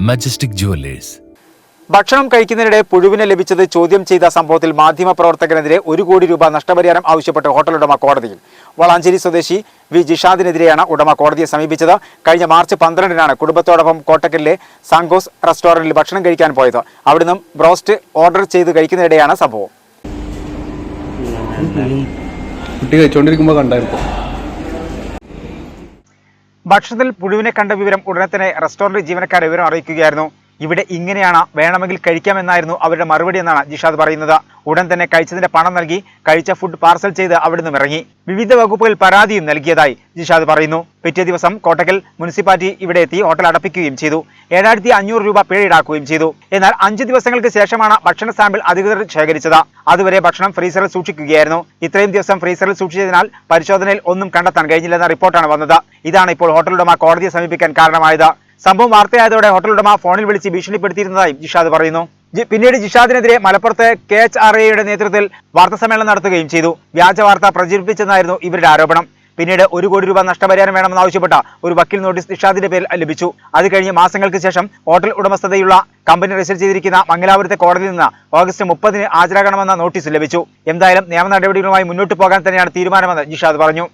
Majestic jewellers ഭക്ഷണം കഴിക്കുന്നതിനിടെ പുഴുവിനെ ലഭിച്ചത് ചോദ്യം ചെയ്ത സംഭവത്തിൽ മാധ്യമപ്രവർത്തകനെതിരെ ഒരു കോടി രൂപ നഷ്ടപരിഹാരം ആവശ്യപ്പെട്ട് ഹോട്ടൽ ഉടമ കോടതിയിൽ. വളാഞ്ചേരി സ്വദേശി വി ജിഷാദിനെതിരെയാണ് ഉടമ കോടതിയെ സമീപിച്ചത്. കഴിഞ്ഞ മാർച്ച് പന്ത്രണ്ടിനാണ് കുടുംബത്തോടൊപ്പം കോട്ടക്കലിലെ സാങ്കോസ് റെസ്റ്റോറന്റിൽ ഭക്ഷണം കഴിക്കാൻ പോയത്. അവിടുന്ന് ബ്രോസ്റ്റ് ഓർഡർ ചെയ്ത് കഴിക്കുന്നതിനിടെയാണ് സംഭവം. കുട്ടി കഴിച്ചുകൊണ്ടിരിക്കുമ്പോൾ കണ്ടായിരുന്നു. ഭക്ഷണത്തിൽ പുഴുവിനെ കണ്ട വിവരം ഉടനെ തന്നെ റെസ്റ്റോറന്റ് ജീവനക്കാരെ വിവരം അറിയിക്കുകയായിരുന്നു. ഇവിടെ ഇങ്ങനെയാണ് വേണമെങ്കിൽ കഴിക്കാമെന്നായിരുന്നു അവരുടെ മറുപടി എന്നാണ് ജിഷാദ് പറയുന്നത്. ഉടൻ തന്നെ കഴിച്ചതിന്റെ പണം നൽകി കഴിച്ച ഫുഡ് പാർസൽ ചെയ്ത് അവിടെ നിന്നും ഇറങ്ങി. വിവിധ വകുപ്പുകൾ പരാതിയും നൽകിയതായി ജിഷാദ് പറയുന്നു. പിറ്റേ ദിവസം കോട്ടക്കൽ മുനിസിപ്പാലിറ്റി ഇവിടെ എത്തി ഹോട്ടൽ അടപ്പിക്കുകയും ചെയ്തു. ഏഴായിരത്തി അഞ്ഞൂറ് രൂപ പിഴ ഈടാക്കുകയും ചെയ്തു. എന്നാൽ അഞ്ച് ദിവസങ്ങൾക്ക് ശേഷമാണ് ഭക്ഷണ സാമ്പിൾ അധികൃതർ ശേഖരിച്ചത്. അതുവരെ ഭക്ഷണം ഫ്രീസറിൽ സൂക്ഷിക്കുകയായിരുന്നു. ഇത്രയും ദിവസം ഫ്രീസറിൽ സൂക്ഷിച്ചതിനാൽ പരിശോധനയിൽ ഒന്നും കണ്ടെത്താൻ കഴിഞ്ഞില്ലെന്ന റിപ്പോർട്ടാണ് വന്നത്. ഇതാണ് ഇപ്പോൾ ഹോട്ടലുടമ കോടതിയെ സമീപിക്കാൻ കാരണമായത്. സംഭവം വാർത്തയായതോടെ ഹോട്ടലുടമ ഫോണിൽ വിളിച്ച് ഭീഷണിപ്പെടുത്തിയിരുന്നതായും ജിഷാദ് പറയുന്നു. പിന്നീട് ജിഷാദിനെതിരെ മലപ്പുറത്ത് കെ എച്ച് ആർ എയുടെ നേതൃത്വത്തിൽ വാർത്താസമ്മേളനം നടത്തുകയും ചെയ്തു. വ്യാജ വാർത്ത പ്രചരിപ്പിച്ചെന്നായിരുന്നു ഇവരുടെ ആരോപണം. പിന്നീട് ഒരു കോടി രൂപ നഷ്ടപരിഹാരം വേണമെന്നാവശ്യപ്പെട്ട ഒരു വക്കീൽ നോട്ടീസ് നിഷാദിന്റെ പേരിൽ ലഭിച്ചു. അത് കഴിഞ്ഞ് മാസങ്ങൾക്ക് ശേഷം ഹോട്ടൽ ഉടമസ്ഥതയുള്ള കമ്പനി രജിസ്റ്റർ ചെയ്തിരിക്കുന്ന മംഗലാപുരത്തെ കോടതിയിൽ നിന്ന് ഓഗസ്റ്റ് മുപ്പതിന് ഹാജരാകണമെന്ന നോട്ടീസ് ലഭിച്ചു. എന്തായാലും നിയമ നടപടികളുമായി മുന്നോട്ട് പോകാൻ തന്നെയാണ് തീരുമാനമെന്ന് ജിഷാദ് പറഞ്ഞു.